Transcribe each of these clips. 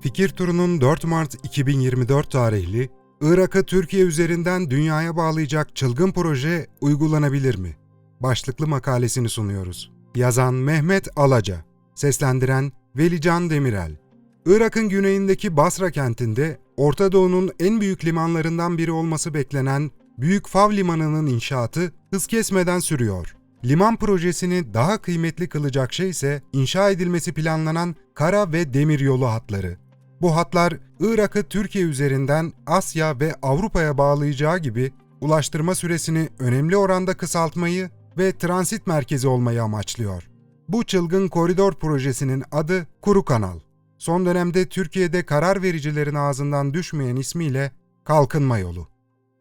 Fikir turunun 4 Mart 2024 tarihli Irak'ı Türkiye üzerinden dünyaya bağlayacak çılgın proje uygulanabilir mi? Başlıklı makalesini sunuyoruz. Yazan Mehmet Alaca, seslendiren Velican Demirel. Irak'ın güneyindeki Basra kentinde Orta Doğu'nun en büyük limanlarından biri olması beklenen Büyük Fav Limanı'nın inşaatı hız kesmeden sürüyor. Liman projesini daha kıymetli kılacak şey ise inşa edilmesi planlanan kara ve demir yolu hatları. Bu hatlar Irak'ı Türkiye üzerinden Asya ve Avrupa'ya bağlayacağı gibi ulaştırma süresini önemli oranda kısaltmayı ve transit merkezi olmayı amaçlıyor. Bu çılgın koridor projesinin adı Kuru Kanal. Son dönemde Türkiye'de karar vericilerin ağzından düşmeyen ismiyle Kalkınma Yolu.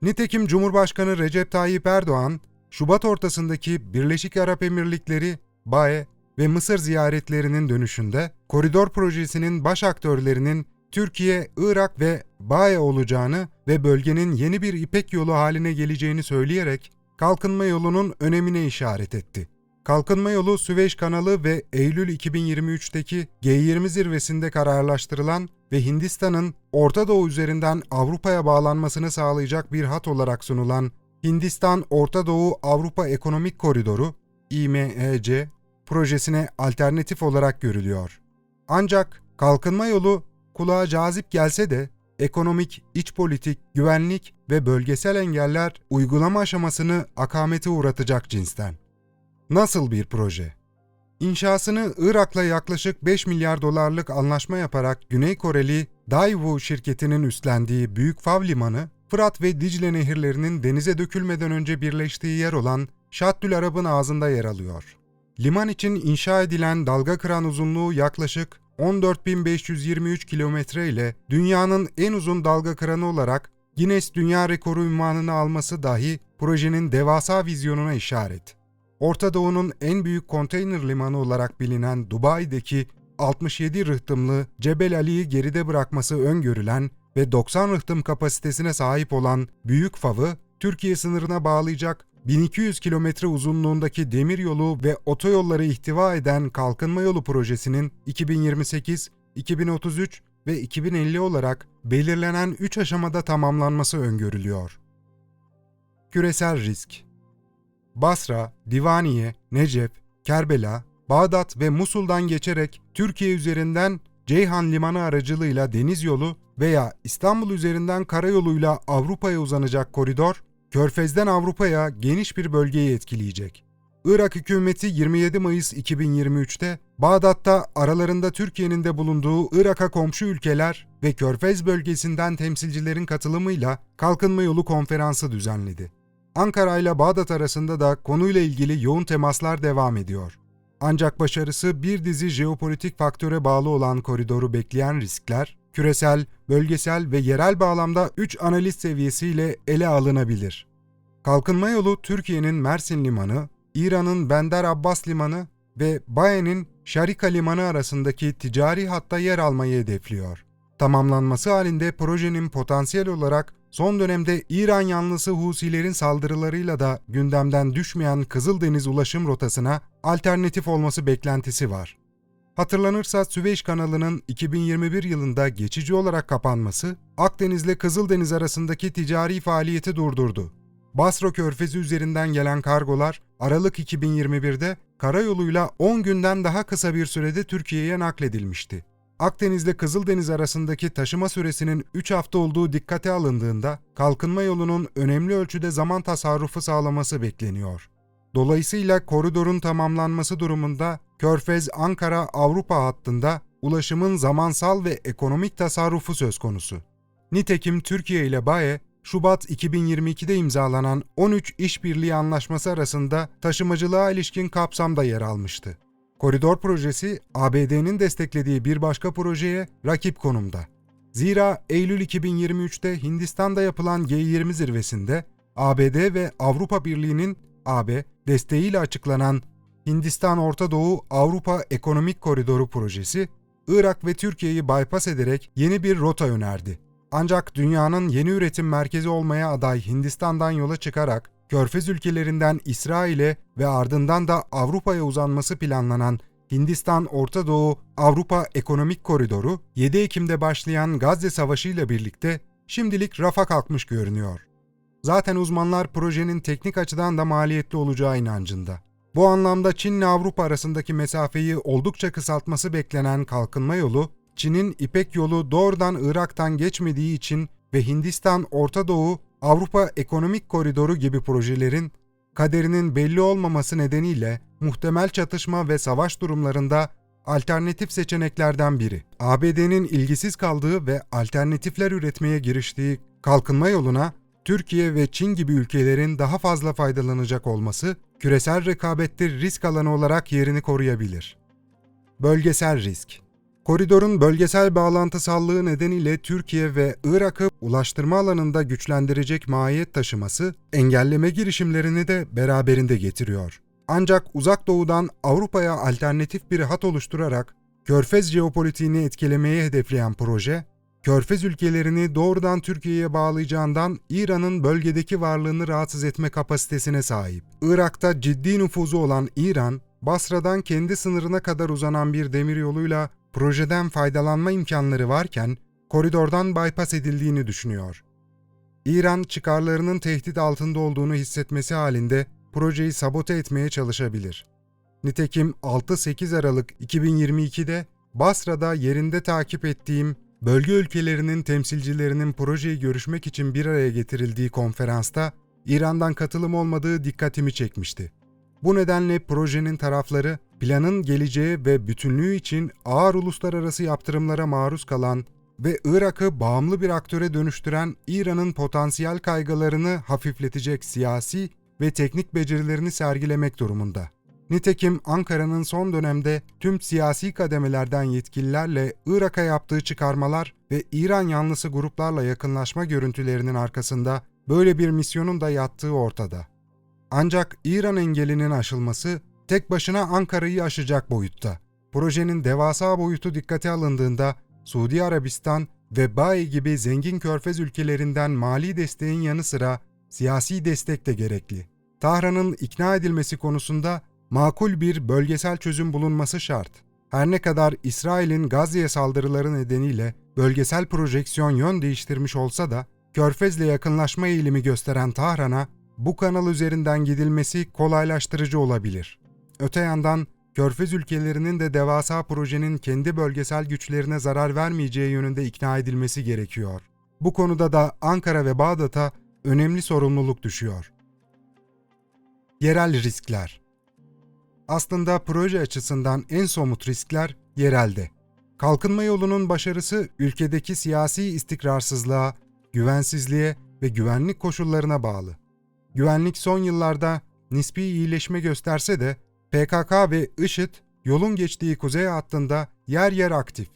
Nitekim Cumhurbaşkanı Recep Tayyip Erdoğan, Şubat ortasındaki Birleşik Arap Emirlikleri, BAE ve Mısır ziyaretlerinin dönüşünde koridor projesinin baş aktörlerinin Türkiye, Irak ve BAE olacağını ve bölgenin yeni bir İpek yolu haline geleceğini söyleyerek kalkınma yolunun önemine işaret etti. Kalkınma yolu Süveyş kanalı ve Eylül 2023'teki G20 zirvesinde kararlaştırılan ve Hindistan'ın Orta Doğu üzerinden Avrupa'ya bağlanmasını sağlayacak bir hat olarak sunulan Hindistan Orta Doğu Avrupa Ekonomik Koridoru IMEC projesine alternatif olarak görülüyor. Ancak kalkınma yolu kulağa cazip gelse de ekonomik, iç politik, güvenlik ve bölgesel engeller uygulama aşamasını akamete uğratacak cinsten. Nasıl bir proje? İnşasını Irak'la yaklaşık 5 milyar dolarlık anlaşma yaparak Güney Koreli Daewoo şirketinin üstlendiği Büyük Fav Limanı, Fırat ve Dicle nehirlerinin denize dökülmeden önce birleştiği yer olan Şattül Arab'ın ağzında yer alıyor. Liman için inşa edilen dalga kıran uzunluğu yaklaşık 14.523 kilometre ile dünyanın en uzun dalga kıranı olarak Guinness Dünya Rekoru ünvanını alması dahi projenin devasa vizyonuna işaret. Orta Doğu'nun en büyük konteyner limanı olarak bilinen Dubai'deki 67 rıhtımlı Cebel Ali'yi geride bırakması öngörülen ve 90 rıhtım kapasitesine sahip olan Büyük Fav'ı Türkiye sınırına bağlayacak 1200 kilometre uzunluğundaki demir yolu ve otoyolları ihtiva eden Kalkınma Yolu projesinin 2028, 2033 ve 2050 olarak belirlenen 3 aşamada tamamlanması öngörülüyor. Küresel risk Basra, Divaniye, Necep, Kerbela, Bağdat ve Musul'dan geçerek Türkiye üzerinden Ceyhan Limanı aracılığıyla deniz yolu veya İstanbul üzerinden karayoluyla Avrupa'ya uzanacak koridor, Körfez'den Avrupa'ya geniş bir bölgeyi etkileyecek. Irak hükümeti 27 Mayıs 2023'te Bağdat'ta aralarında Türkiye'nin de bulunduğu Irak'a komşu ülkeler ve Körfez bölgesinden temsilcilerin katılımıyla Kalkınma Yolu Konferansı düzenledi. Ankara ile Bağdat arasında da konuyla ilgili yoğun temaslar devam ediyor. Ancak başarısı bir dizi jeopolitik faktöre bağlı olan koridoru bekleyen riskler, küresel, bölgesel ve yerel bağlamda 3 analiz seviyesiyle ele alınabilir. Kalkınma yolu Türkiye'nin Mersin Limanı, İran'ın Bender Abbas Limanı ve Baye'nin Şarika Limanı arasındaki ticari hatta yer almayı hedefliyor. Tamamlanması halinde projenin potansiyel olarak son dönemde İran yanlısı Husilerin saldırılarıyla da gündemden düşmeyen Kızıldeniz ulaşım rotasına alternatif olması beklentisi var. Hatırlanırsa Süveyş kanalının 2021 yılında geçici olarak kapanması, Akdeniz ile Kızıldeniz arasındaki ticari faaliyeti durdurdu. Basra Körfezi üzerinden gelen kargolar Aralık 2021'de karayoluyla 10 günden daha kısa bir sürede Türkiye'ye nakledilmişti. Akdeniz ile Kızıldeniz arasındaki taşıma süresinin 3 hafta olduğu dikkate alındığında kalkınma yolunun önemli ölçüde zaman tasarrufu sağlaması bekleniyor. Dolayısıyla koridorun tamamlanması durumunda Körfez-Ankara-Avrupa hattında ulaşımın zamansal ve ekonomik tasarrufu söz konusu. Nitekim Türkiye ile BAE, Şubat 2022'de imzalanan 13 işbirliği anlaşması arasında taşımacılığa ilişkin kapsamda yer almıştı. Koridor projesi ABD'nin desteklediği bir başka projeye rakip konumda. Zira Eylül 2023'te Hindistan'da yapılan G20 zirvesinde ABD ve Avrupa Birliği'nin AB desteğiyle açıklanan Hindistan Orta Doğu Avrupa Ekonomik Koridoru projesi, Irak ve Türkiye'yi bypass ederek yeni bir rota önerdi. Ancak dünyanın yeni üretim merkezi olmaya aday Hindistan'dan yola çıkarak Körfez ülkelerinden İsrail'e ve ardından da Avrupa'ya uzanması planlanan Hindistan, Orta Doğu, Avrupa Ekonomik Koridoru 7 Ekim'de başlayan Gazze Savaşı ile birlikte şimdilik rafa kalkmış görünüyor. Zaten uzmanlar projenin teknik açıdan da maliyetli olacağı inancında. Bu anlamda Çin ile Avrupa arasındaki mesafeyi oldukça kısaltması beklenen kalkınma yolu, Çin'in İpek yolu doğrudan Irak'tan geçmediği için ve Hindistan, Orta Doğu, Avrupa Ekonomik Koridoru gibi projelerin kaderinin belli olmaması nedeniyle muhtemel çatışma ve savaş durumlarında alternatif seçeneklerden biri. ABD'nin ilgisiz kaldığı ve alternatifler üretmeye giriştiği kalkınma yoluna Türkiye ve Çin gibi ülkelerin daha fazla faydalanacak olması küresel rekabette risk alanı olarak yerini koruyabilir. Bölgesel risk Koridorun bölgesel bağlantısallığı nedeniyle Türkiye ve Irak'ı ulaştırma alanında güçlendirecek mahiyet taşıması, engelleme girişimlerini de beraberinde getiriyor. Ancak uzak doğudan Avrupa'ya alternatif bir hat oluşturarak Körfez jeopolitiğini etkilemeye hedefleyen proje, Körfez ülkelerini doğrudan Türkiye'ye bağlayacağından İran'ın bölgedeki varlığını rahatsız etme kapasitesine sahip. Irak'ta ciddi nüfuzu olan İran, Basra'dan kendi sınırına kadar uzanan bir demiryoluyla projeden faydalanma imkanları varken koridordan bypass edildiğini düşünüyor. İran çıkarlarının tehdit altında olduğunu hissetmesi halinde projeyi sabote etmeye çalışabilir. Nitekim 6-8 Aralık 2022'de Basra'da yerinde takip ettiğim bölge ülkelerinin temsilcilerinin projeyi görüşmek için bir araya getirildiği konferansta İran'dan katılım olmadığı dikkatimi çekmişti. Bu nedenle projenin tarafları planın geleceği ve bütünlüğü için ağır uluslararası yaptırımlara maruz kalan ve Irak'ı bağımlı bir aktöre dönüştüren İran'ın potansiyel kaygılarını hafifletecek siyasi ve teknik becerilerini sergilemek durumunda. Nitekim Ankara'nın son dönemde tüm siyasi kademelerden yetkililerle Irak'a yaptığı çıkarmalar ve İran yanlısı gruplarla yakınlaşma görüntülerinin arkasında böyle bir misyonun da yattığı ortada. Ancak İran engelinin aşılması tek başına Ankara'yı aşacak boyutta. Projenin devasa boyutu dikkate alındığında Suudi Arabistan ve BAE gibi zengin körfez ülkelerinden mali desteğin yanı sıra siyasi destek de gerekli. Tahran'ın ikna edilmesi konusunda makul bir bölgesel çözüm bulunması şart. Her ne kadar İsrail'in Gazze'ye saldırıları nedeniyle bölgesel projeksiyon yön değiştirmiş olsa da Körfez'le yakınlaşma eğilimi gösteren Tahran'a bu kanal üzerinden gidilmesi kolaylaştırıcı olabilir. Öte yandan Körfez ülkelerinin de devasa projenin kendi bölgesel güçlerine zarar vermeyeceği yönünde ikna edilmesi gerekiyor. Bu konuda da Ankara ve Bağdat'a önemli sorumluluk düşüyor. Yerel riskler Aslında proje açısından en somut riskler yerelde. Kalkınma yolunun başarısı ülkedeki siyasi istikrarsızlığa, güvensizliğe ve güvenlik koşullarına bağlı. Güvenlik son yıllarda nispi iyileşme gösterse de PKK ve IŞİD yolun geçtiği kuzey hattında yer yer aktif.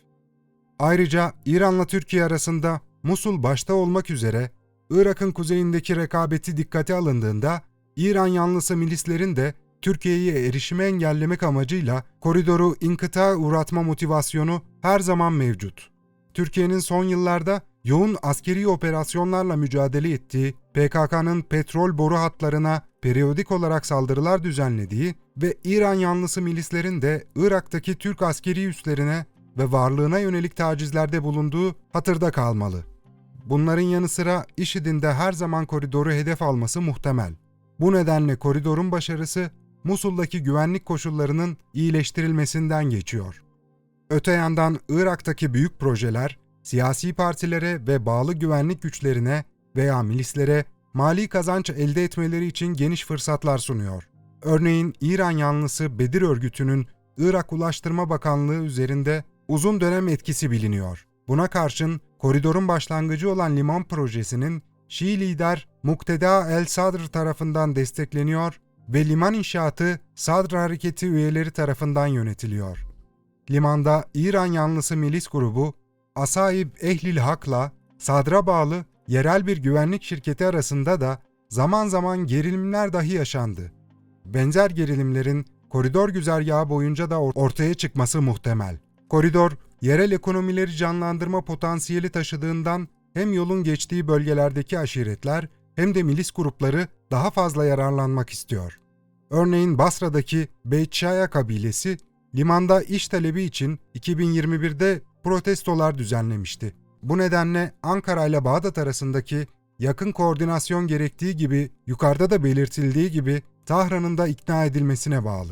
Ayrıca İran'la Türkiye arasında Musul başta olmak üzere Irak'ın kuzeyindeki rekabeti dikkate alındığında İran yanlısı milislerin de Türkiye'yi erişime engellemek amacıyla koridoru inkıta uğratma motivasyonu her zaman mevcut. Türkiye'nin son yıllarda yoğun askeri operasyonlarla mücadele ettiği, PKK'nın petrol boru hatlarına periyodik olarak saldırılar düzenlediği ve İran yanlısı milislerin de Irak'taki Türk askeri üslerine ve varlığına yönelik tacizlerde bulunduğu hatırda kalmalı. Bunların yanı sıra IŞİD'in de her zaman koridoru hedef alması muhtemel. Bu nedenle koridorun başarısı Musul'daki güvenlik koşullarının iyileştirilmesinden geçiyor. Öte yandan Irak'taki büyük projeler siyasi partilere ve bağlı güvenlik güçlerine veya milislere mali kazanç elde etmeleri için geniş fırsatlar sunuyor. Örneğin İran yanlısı Bedir örgütünün Irak Ulaştırma Bakanlığı üzerinde uzun dönem etkisi biliniyor. Buna karşın koridorun başlangıcı olan liman projesinin Şii lider Mukteda El Sadr tarafından destekleniyor ve liman inşaatı Sadr Hareketi üyeleri tarafından yönetiliyor. Limanda İran yanlısı milis grubu Asaib Ehlil Hak'la Sadr'a bağlı yerel bir güvenlik şirketi arasında da zaman zaman gerilimler dahi yaşandı. Benzer gerilimlerin koridor güzergahı boyunca da ortaya çıkması muhtemel. Koridor, yerel ekonomileri canlandırma potansiyeli taşıdığından hem yolun geçtiği bölgelerdeki aşiretler hem de milis grupları daha fazla yararlanmak istiyor. Örneğin Basra'daki Beytşaya kabilesi limanda iş talebi için 2021'de protestolar düzenlemişti. Bu nedenle Ankara ile Bağdat arasındaki yakın koordinasyon gerektiği gibi yukarıda da belirtildiği gibi Tahran'ın da ikna edilmesine bağlı.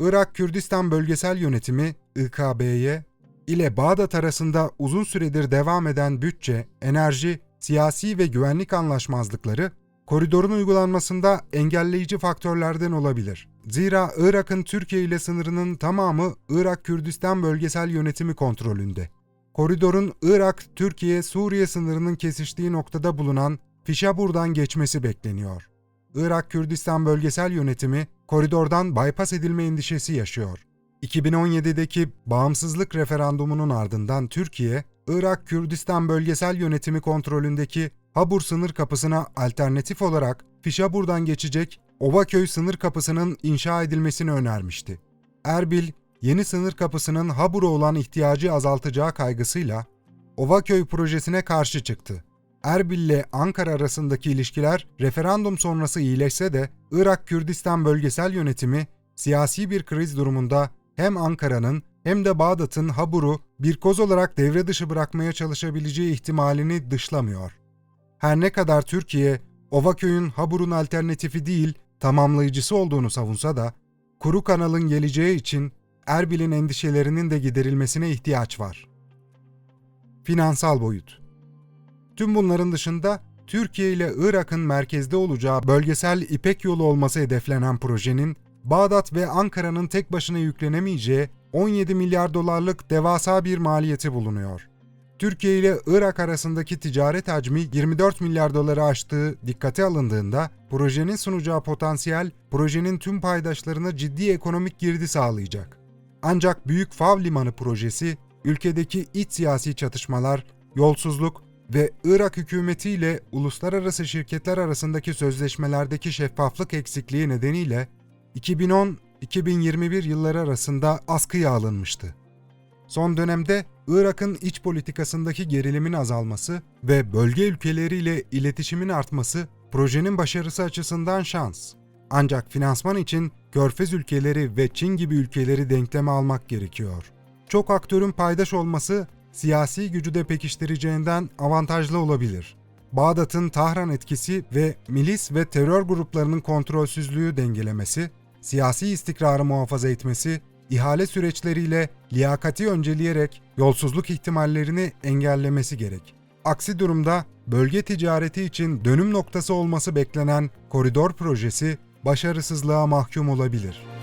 Irak Kürdistan Bölgesel Yönetimi IKB'ye ile Bağdat arasında uzun süredir devam eden bütçe, enerji, siyasi ve güvenlik anlaşmazlıkları koridorun uygulanmasında engelleyici faktörlerden olabilir. Zira Irak'ın Türkiye ile sınırının tamamı Irak Kürdistan Bölgesel Yönetimi kontrolünde. Koridorun Irak, Türkiye, Suriye sınırının kesiştiği noktada bulunan Fişabur'dan geçmesi bekleniyor. Irak Kürdistan Bölgesel Yönetimi koridordan bypass edilme endişesi yaşıyor. 2017'deki bağımsızlık referandumunun ardından Türkiye, Irak Kürdistan Bölgesel Yönetimi kontrolündeki Habur sınır kapısına alternatif olarak Fişabur'dan geçecek Ovaköy sınır kapısının inşa edilmesini önermişti. Erbil, yeni sınır kapısının Habur'a olan ihtiyacı azaltacağı kaygısıyla Ovaköy projesine karşı çıktı. Erbil ile Ankara arasındaki ilişkiler referandum sonrası iyileşse de Irak Kürdistan Bölgesel Yönetimi siyasi bir kriz durumunda hem Ankara'nın hem de Bağdat'ın Habur'u bir koz olarak devre dışı bırakmaya çalışabileceği ihtimalini dışlamıyor. Her ne kadar Türkiye, Ovaköy'ün Habur'un alternatifi değil, tamamlayıcısı olduğunu savunsa da, kuru kanalın geleceği için Erbil'in endişelerinin de giderilmesine ihtiyaç var. Finansal boyut Tüm bunların dışında Türkiye ile Irak'ın merkezde olacağı bölgesel İpek yolu olması hedeflenen projenin Bağdat ve Ankara'nın tek başına yüklenemeyeceği 17 milyar dolarlık devasa bir maliyeti bulunuyor. Türkiye ile Irak arasındaki ticaret hacmi 24 milyar doları aştığı dikkate alındığında projenin sunacağı potansiyel projenin tüm paydaşlarına ciddi ekonomik girdi sağlayacak. Ancak Büyük Fav Limanı projesi ülkedeki iç siyasi çatışmalar, yolsuzluk ve Irak hükümeti ile uluslararası şirketler arasındaki sözleşmelerdeki şeffaflık eksikliği nedeniyle 2010-2021 yılları arasında askıya alınmıştı. Son dönemde Irak'ın iç politikasındaki gerilimin azalması ve bölge ülkeleriyle iletişimin artması projenin başarısı açısından şans. Ancak finansman için Körfez ülkeleri ve Çin gibi ülkeleri denkleme almak gerekiyor. Çok aktörün paydaş olması siyasi gücü de pekiştireceğinden avantajlı olabilir. Bağdat'ın Tahran etkisi ve milis ve terör gruplarının kontrolsüzlüğü dengelemesi, siyasi istikrarı muhafaza etmesi, ihale süreçleriyle liyakati önceleyerek yolsuzluk ihtimallerini engellemesi gerek. Aksi durumda bölge ticareti için dönüm noktası olması beklenen koridor projesi başarısızlığa mahkum olabilir.